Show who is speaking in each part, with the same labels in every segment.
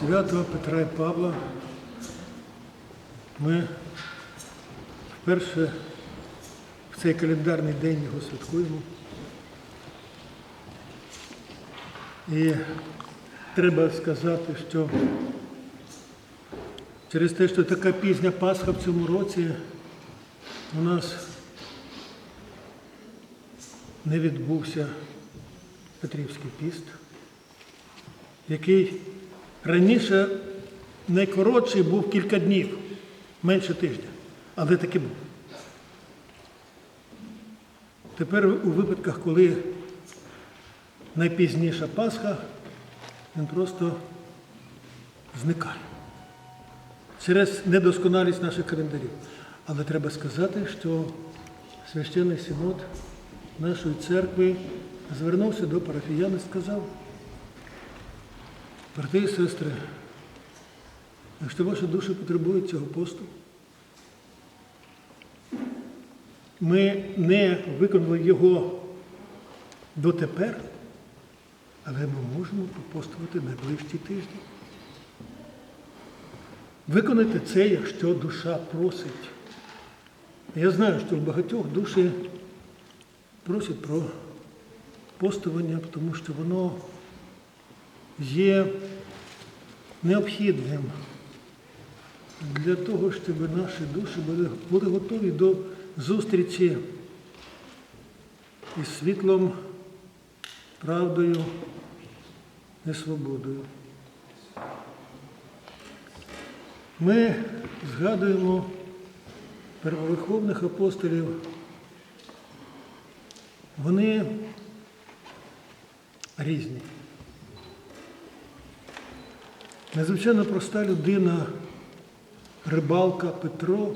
Speaker 1: свято Петра і Павла ми вперше в цей календарний день його святкуємо. І треба сказати, що через те, що така пізня Пасха в цьому році у нас не відбувся Петрівський піст, який раніше найкоротший був кілька днів, менше тижня, але таки був. Тепер у випадках, коли найпізніша Пасха, він просто зникає через недосконалість наших календарів. Але треба сказати, що священний синод нашої церкви звернувся до парафіян і сказав, брати і сестри, якщо ваші душі потребують цього посту, ми не виконали його дотепер, але ми можемо попостувати найближчі тижні. Виконати це, якщо душа просить. Я знаю, що в багатьох душі просять про постування, тому що воно є необхідним для того, щоб наші душі були, були готові до зустрічі із світлом, правдою і свободою. Ми згадуємо первоверховних апостолів. Вони різні. Незвичайно проста людина, рибалка Петро,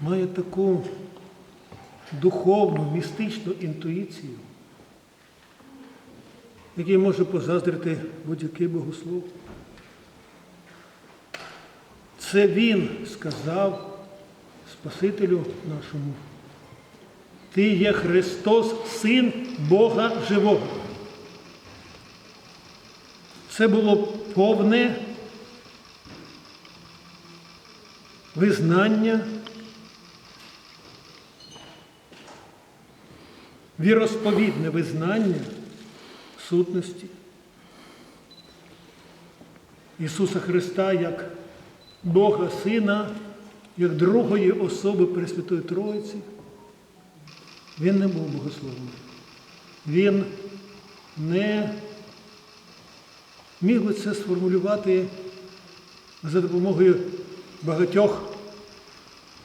Speaker 1: має таку духовну, містичну інтуїцію, який може позаздрити будь-який богослов. Це він сказав Спасителю нашому. Ти є Христос, Син Бога Живого. Це було повне визнання віросповідне визнання сутності Ісуса Христа як Бога Сина, як другої особи Пресвятої Троїці. Він не був богословом. Він не міг би це сформулювати за допомогою багатьох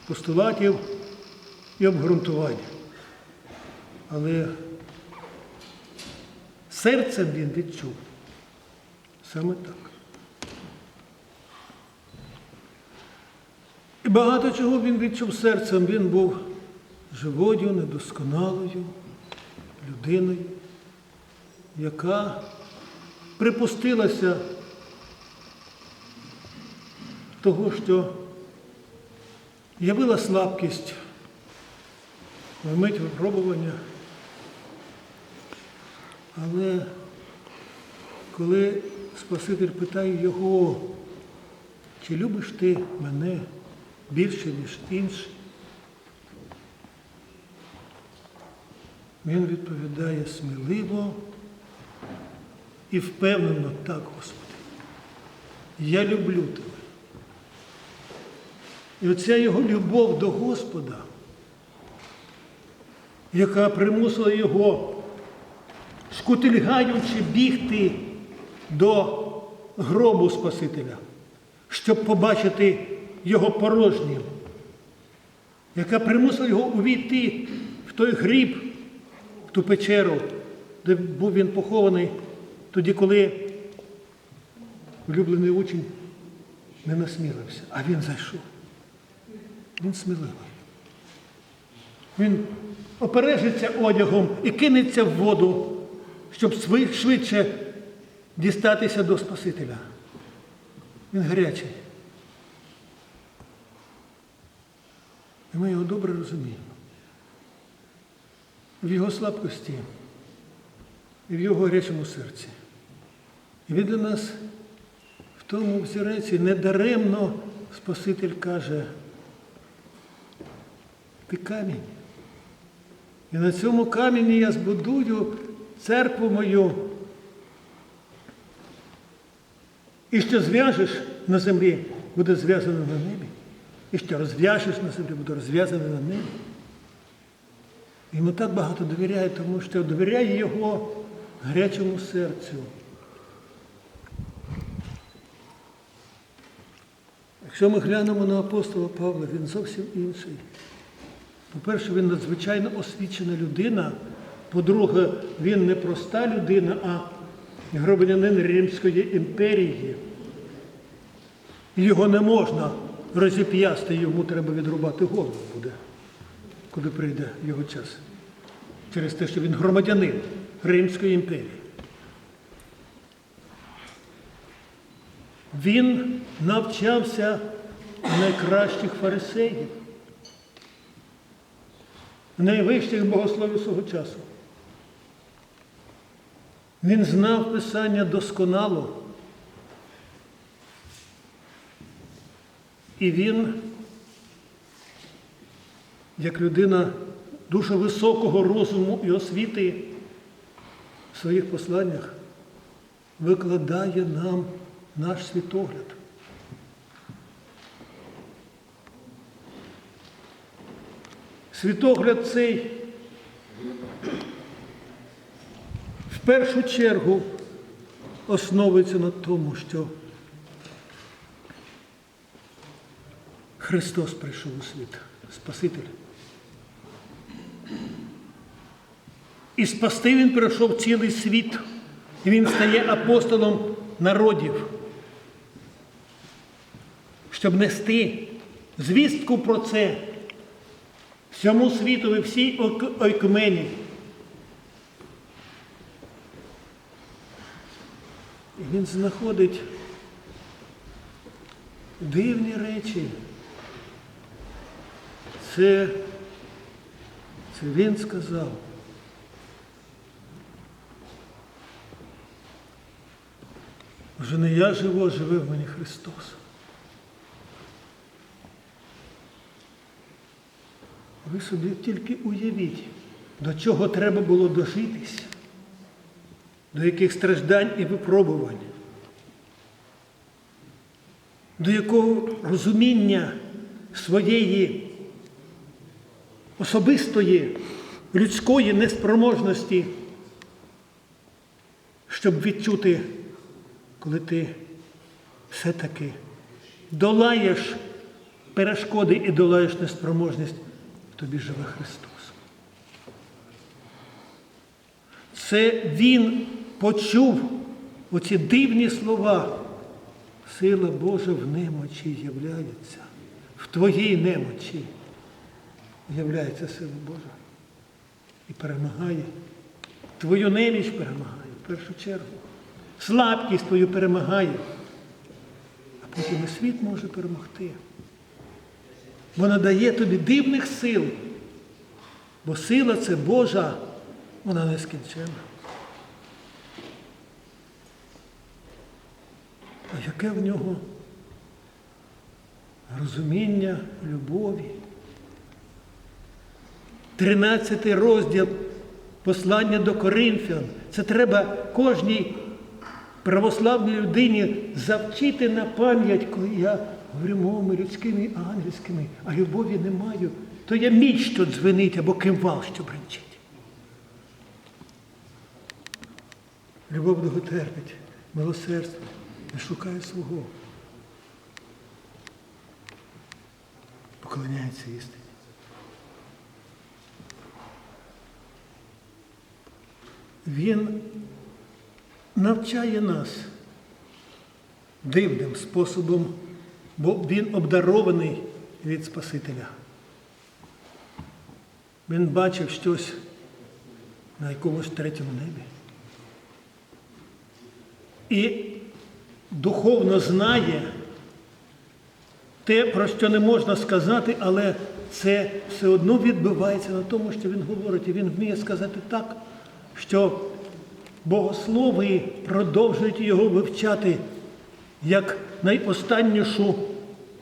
Speaker 1: постулатів і обґрунтувань. Але серцем він відчув саме так. І багато чого він відчув серцем. Він був живою, недосконалою людиною, яка припустилася того, що явила слабкість мить випробування. Але коли Спаситель питає його, чи любиш ти мене більше, ніж інші, він відповідає сміливо і впевнено так, Господи. Я люблю тебе. І оця його любов до Господа, яка примусила його, шкутильгаючи бігти до гробу Спасителя, щоб побачити його порожнім, яка примусила його увійти в той гріб, в ту печеру, де був він похований, тоді, коли улюблений учень не насмілився, а він зайшов. Він сміливий. Він опережиться одягом і кинеться в воду, щоб швидше дістатися до Спасителя. Він гарячий. І ми його добре розуміємо. В його слабкості і в його гарячому серці І він для нас в тому взіреці недаремно Спаситель каже, ти камінь. І на цьому камені я збудую церкву мою. І що зв'яжеш на землі, буде зв'язано на небі. І що розв'яжеш на землі, буде розв'язано на небі. Йому так багато довіряє, тому що довіряє його гарячому серцю. Якщо ми глянемо на апостола Павла, він зовсім інший. По-перше, він надзвичайно освічена людина. По-друге, він не проста людина, а громадянин Римської імперії. Його не можна розіп'ясти, йому треба відрубати голову буде, коли прийде його час. Через те, що він громадянин Римської імперії. Він навчався найкращих фарисеїв, найвищих богословів свого часу. Він знав Писання досконало. І він, як людина дуже високого розуму і освіти, в своїх посланнях викладає нам наш світогляд. Світогляд цей в першу чергу основується на тому, що Христос прийшов у світ, Спаситель. І спасти Він прийшов цілий світ, Він стає апостолом народів, щоб нести звістку про це всьому світу і всій ойкумені. І він знаходить дивні речі. Це, це він сказав. Вже не я живу, а живе в мені Христос. Ви собі тільки уявіть, до чого треба було дожитись, до яких страждань і випробувань, до якого розуміння своєї особистої людської неспроможності, щоб відчути, коли ти все-таки долаєш перешкоди і долаєш неспроможність, тобі живе Христос. Це Він почув оці дивні слова. Сила Божа в немочі являється, в твоїй немочі являється сила Божа і перемагає. Твою неміч перемагає в першу чергу. Слабкість твою перемагає, а потім і світ може перемогти. Вона дає тобі дивних сил, бо сила це Божа, вона нескінченна. А яке в нього розуміння любові? Тринадцятий розділ послання до Коринфян. Це треба кожній православній людині завчити на пам'ять, коли я говорю мовами людськими і ангельськими, а любові не маю, то я міч, що дзвенить або кимвал, що бренчить. Любов довготерпить, милосердство, не шукає свого. Поклоняється істині. Він навчає нас дивним способом, бо він обдарований від Спасителя. Він бачив щось на якомусь третьому небі. І духовно знає те, про що не можна сказати, але це все одно відбивається на тому, що він говорить, і він вміє сказати так, що богослови продовжують його вивчати як найостаннішу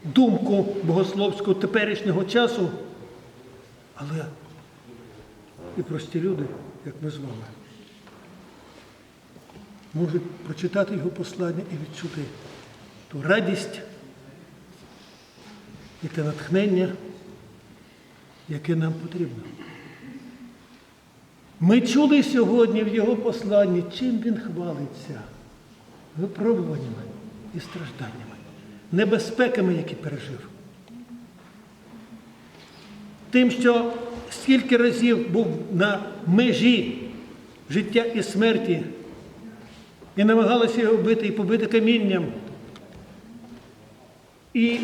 Speaker 1: думку богословського теперішнього часу, але і прості люди, як ми з вами, можуть прочитати його послання і відчути ту радість і те натхнення, яке нам потрібно. Ми чули сьогодні в його посланні, чим він хвалиться випробуваннями і стражданнями, небезпеками, які пережив. Тим, що скільки разів був на межі життя і смерті, і намагалися його вбити і побити камінням. І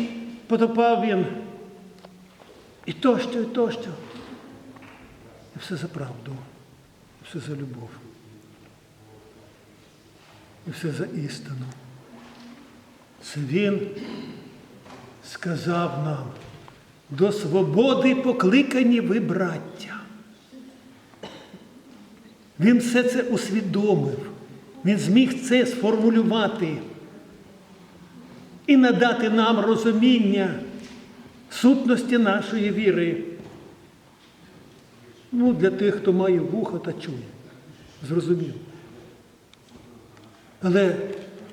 Speaker 1: потопав він, і тощо, і тощо. І все за правду, все за любов, і все за істину. Це він сказав нам, до свободи покликані ви, браття. Він все це усвідомив, він зміг це сформулювати і надати нам розуміння сутності нашої віри. Ну, для тих, хто має вуха та чує. Зрозумів. Але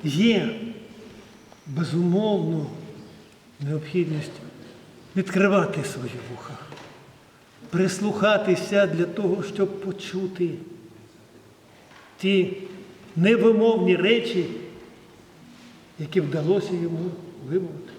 Speaker 1: є безумовно необхідність відкривати свої вуха, прислухатися для того, щоб почути ті невимовні речі, які вдалося йому вимовити.